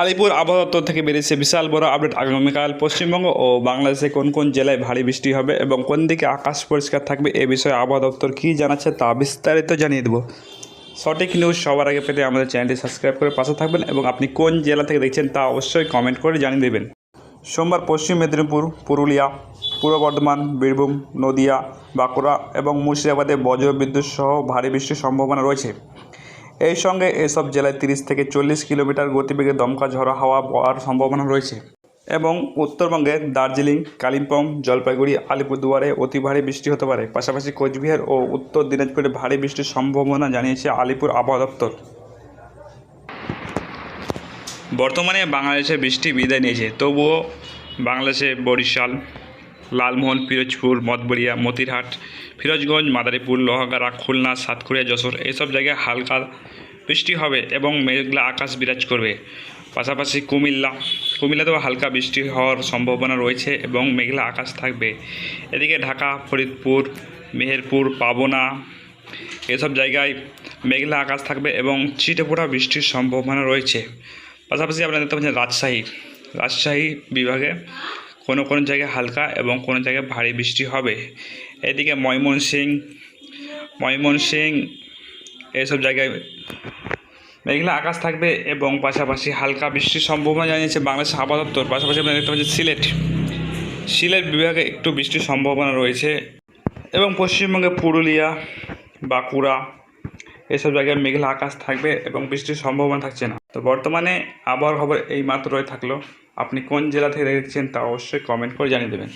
আলিপুর আবহাওয়া দপ্তর থেকে বেরিয়েছে বিশাল বড় আপডেট আগামীকাল পশ্চিমবঙ্গ ও বাংলাদেশে কোন কোন জেলায় ভারী বৃষ্টি হবে এবং কোন দিকে আকাশ পরিষ্কার থাকবে এ বিষয়ে আবহাওয়া দপ্তর কী জানাচ্ছে তা বিস্তারিত জানিয়ে দেবো। সঠিক নিউজ সবার আগে পেতে আমাদের চ্যানেলটি সাবস্ক্রাইব করে পাশে থাকবেন এবং আপনি কোন জেলা থেকে দেখছেন তা অবশ্যই কমেন্ট করে জানিয়ে দেবেন। সোমবার পশ্চিম মেদিনীপুর, পুরুলিয়া, পূর্ব বর্ধমান, বীরভূম, নদিয়া, বাঁকুড়া এবং মুর্শিদাবাদে বজ্রবিদ্যুৎ সহ ভারী বৃষ্টির সম্ভাবনা রয়েছে। এই সঙ্গে এসব জেলায় তিরিশ থেকে চল্লিশ কিলোমিটার গতিবেগে দমকা ঝড়ো হাওয়া বওয়ার সম্ভাবনা রয়েছে এবং উত্তরবঙ্গে দার্জিলিং, কালিম্পং, জলপাইগুড়ি, আলিপুরদুয়ারে অতি ভারী বৃষ্টি হতে পারে। পাশাপাশি কোচবিহার ও উত্তর দিনাজপুরে ভারী বৃষ্টির সম্ভাবনা জানিয়েছে আলিপুর আবহাওয়া দপ্তর। বর্তমানে বাংলাদেশে বৃষ্টি বিদায় নিয়েছে, তবুও বাংলাদেশে বরিশাল লালমোহন, পিরোজপুর, মঠবড়িয়া, মতিরহাট, ফিরোজগঞ্জ, মাদারীপুর, লোহাগাড়া, খুলনা, সাতক্ষীরা, যশোর এইসব জায়গায় হালকা বৃষ্টি হবে এবং মেঘলা আকাশ বিরাজ করবে। পাশাপাশি কুমিল্লা, কুমিল্লাতেও হালকা বৃষ্টি হওয়ার সম্ভাবনা রয়েছে এবং মেঘলা আকাশ থাকবে। এদিকে ঢাকা, ফরিদপুর, মেহেরপুর, পাবনা, এসব জায়গায় মেঘলা আকাশ থাকবে এবং ছিটেফোঁটা বৃষ্টির সম্ভাবনা রয়েছে। পাশাপাশি আপনারা দেখতে পাচ্ছেন রাজশাহী। রাজশাহী বিভাগে কোনো কোনো জায়গায় হালকা এবং কোনো জায়গায় ভারী বৃষ্টি হবে। এদিকে ময়মনসিং ময়মনসিং এসব জায়গায় মেঘলা আকাশ থাকবে এবং পাশাপাশি হালকা বৃষ্টির সম্ভাবনা জানিয়েছে বাংলাদেশ আবহাওয়া দপ্তর। পাশাপাশি আপনারা দেখতে পাচ্ছেন সিলেট। সিলেট বিভাগে একটু বৃষ্টির সম্ভাবনা রয়েছে এবং পশ্চিমবঙ্গে পুরুলিয়া, বাঁকুড়া এসব জায়গায় মেঘলা আকাশ থাকবে এবং বৃষ্টির সম্ভাবনা থাকছে না। তো বর্তমানে আবহাওয়ার খবর এই মাত্র থাকল। আপনি কোন জেলা থেকে দেখছেন তা অবশ্যই কমেন্ট করে জানিয়ে দেবেন।